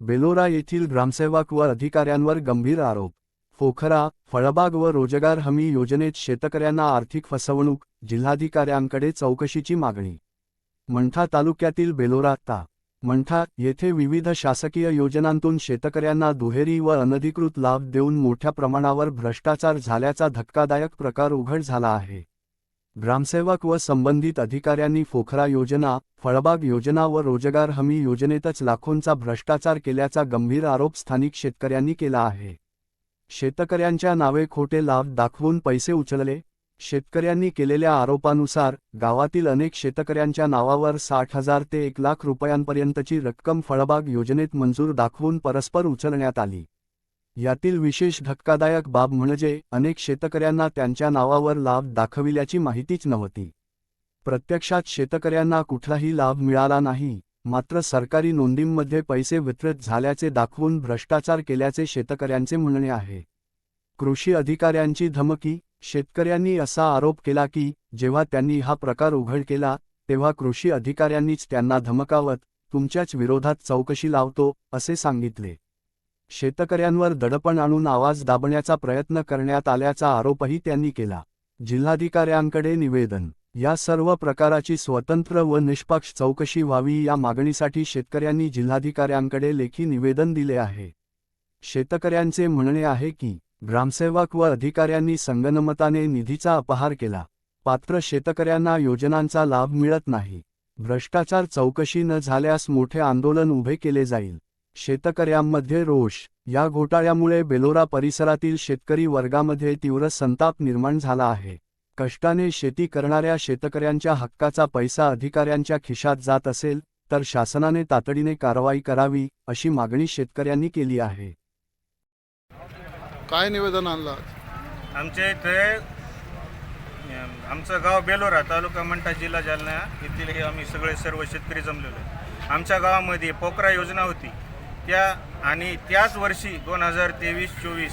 बेलोरा येथील ग्रामसेवक व अधिकाऱ्यांवर गंभीर आरोप. पोखरा फळबाग व रोजगार हमी योजनेत शेतकऱ्यांना आर्थिक फसवणूक जिल्हाधिकाऱ्यांकडे चौकशीची मागणी. मंठा तालुक्यातील बेलोरा ता. मंठा येथे विविध शासकीय योजनांतून शेतकऱ्यांना दुहेरी व अनधिकृत लाभ देऊन मोठ्या प्रमाणावर भ्रष्टाचार झाल्याचा धक्कादायक प्रकार उघड झाला आहे. ग्रामसेवक व संबंधित अधिकाऱ्यांनी फोखरा योजना फळबाग योजना व रोजगार हमी योजनेतच लाखोंचा भ्रष्टाचार केल्याचा गंभीर आरोप स्थानिक शेतकऱ्यांनी केला आहे. शेतकऱ्यांच्या नावे खोटे लाभ दाखवून पैसे उचलले. शेतकऱ्यांनी केलेल्या आरोपानुसार गावातील अनेक शेतकऱ्यांच्या नावावर साठ हजार ते एक लाख रुपयांपर्यंतची रक्कम फळबाग योजनेत मंजूर दाखवून परस्पर उचलण्यात आली. यातील विशेष धक्कादायक बाब म्हणजे अनेक शेतकऱ्यांना त्यांच्या नावावर लाभ दाखविल्याची माहितीच नव्हती. प्रत्यक्षात शेतकऱ्यांना कुठलाही लाभ मिळाला नाही मात्र सरकारी नोंदींमध्ये पैसे वितरित झाल्याचे दाखवून भ्रष्टाचार केल्याचे शेतकऱ्यांचे म्हणणे आहे. कृषी अधिकाऱ्यांची धमकी शेतकऱ्यांनी असा आरोप केला की जेव्हा त्यांनी हा प्रकार उघड केला तेव्हा कृषी अधिकाऱ्यांनीच त्यांना धमकावत तुमच्याच विरोधात चौकशी लावतो असे सांगितले. शेतकऱ्यांवर दडपण आणून आवाज दाबण्याचा प्रयत्न करण्यात आल्याचा आरोपही त्यांनी केला. जिल्हाधिकाऱ्यांकडे निवेदन या सर्व प्रकाराची स्वतंत्र व निष्पक्ष चौकशी व्हावी या मागणीसाठी शेतकऱ्यांनी जिल्हाधिकाऱ्यांकडे लेखी निवेदन दिले आहे. शेतकऱ्यांचे म्हणणे आहे की ग्रामसेवक व अधिकाऱ्यांनी संगनमताने निधीचा अपहार केला. पात्र शेतकऱ्यांना योजनांचा लाभ मिळत नाही. भ्रष्टाचार चौकशी न झाल्यास मोठे आंदोलन उभे केले जाईल. शेतकऱ्यांमध्ये रोष. या घोटाळ्यामुळे बेलोरा परिसरातील शेतकरी वर्गामध्ये तीव्र संताप निर्माण झाला आहे. कष्टाने शेती करणाऱ्या शेतकऱ्यांच्या हक्काचा पैसा अधिकाऱ्यांच्या खिशात जात असेल तर शासनाने तातडीने कारवाई करावी अशी मागणी शेतकऱ्यांनी केली आहे. काय निवेदन आणलं? आमच्या इथे आमचं गाव बेलोरा तालुका मंठा जिल्हा जालना येथील हे आम्ही सगळे सर्व शेतकरी जमलेलो आहे. आमच्या गावामध्ये पोकरा योजना होती. त्या आणि त्याच वर्षी दोन हजार तेवीस चोवीस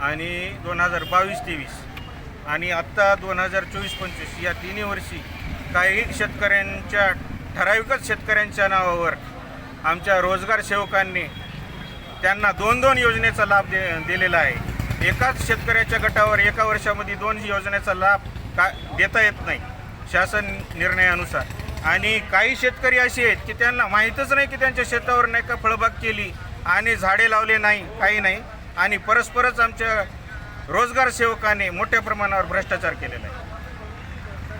आणि दोन हजार बावीस तेवीस आणि आत्ता दोन हजार चोवीस पंचवीस या तिन्ही वर्षी काही शेतकऱ्यांच्या ठराविकच शेतकऱ्यांच्या नावावर आमच्या रोजगार सेवकांनी त्यांना दोन दोन योजनेचा लाभ दे दिलेला आहे. एकाच शेतकऱ्याच्या गटावर एका वर्षामध्ये दोन योजनेचा लाभ का देता येत नाही शासन निर्णयानुसार. आणि काही शेतकरी असे आहेत की त्यांना माहीतच नाही की त्यांच्या शेतावर नाही का फळबाग केली आणि झाडे लावले नाही काही नाही. आणि परस्परच आमच्या रोजगार सेवकाने मोठ्या प्रमाणावर भ्रष्टाचार केलेला आहे.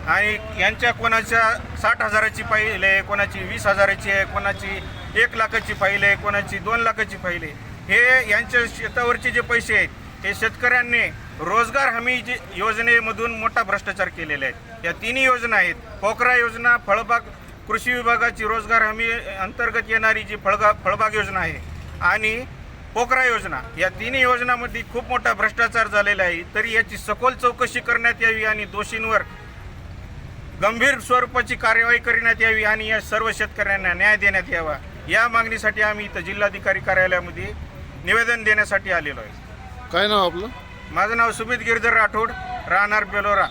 आणि यांच्या कोणाच्या साठ हजाराची फाईल आहे कोणाची वीस हजाराची आहे कोणाची एक लाखाची फाईल आहे कोणाची दोन लाखाची फाईल आहे हे यांच्या शेतावरचे जे पैसे आहेत हे शेतकऱ्यांनी रोजगार हमी जी योजनेमधून मोठा भ्रष्टाचार केलेले आहेत. या तिन्ही योजना आहेत. पोखरा योजना फळबाग कृषी विभागाची रोजगार हमी अंतर्गत येणारी जी फळगा फळबाग योजना आहे आणि पोखरा योजना या तिन्ही योजनामध्ये खूप मोठा भ्रष्टाचार झालेला आहे. तरी याची सखोल चौकशी करण्यात यावी आणि दोषींवर गंभीर स्वरूपाची कार्यवाही करण्यात यावी आणि या सर्व शेतकऱ्यांना न्याय देण्यात यावा. या मागणीसाठी आम्ही इथं जिल्हाधिकारी कार्यालयामध्ये निवेदन देण्यासाठी आलेलो आहे. काय नाव आपलं? माझं नाव सुमित गिरधर राठोड राहणार बेलोरा.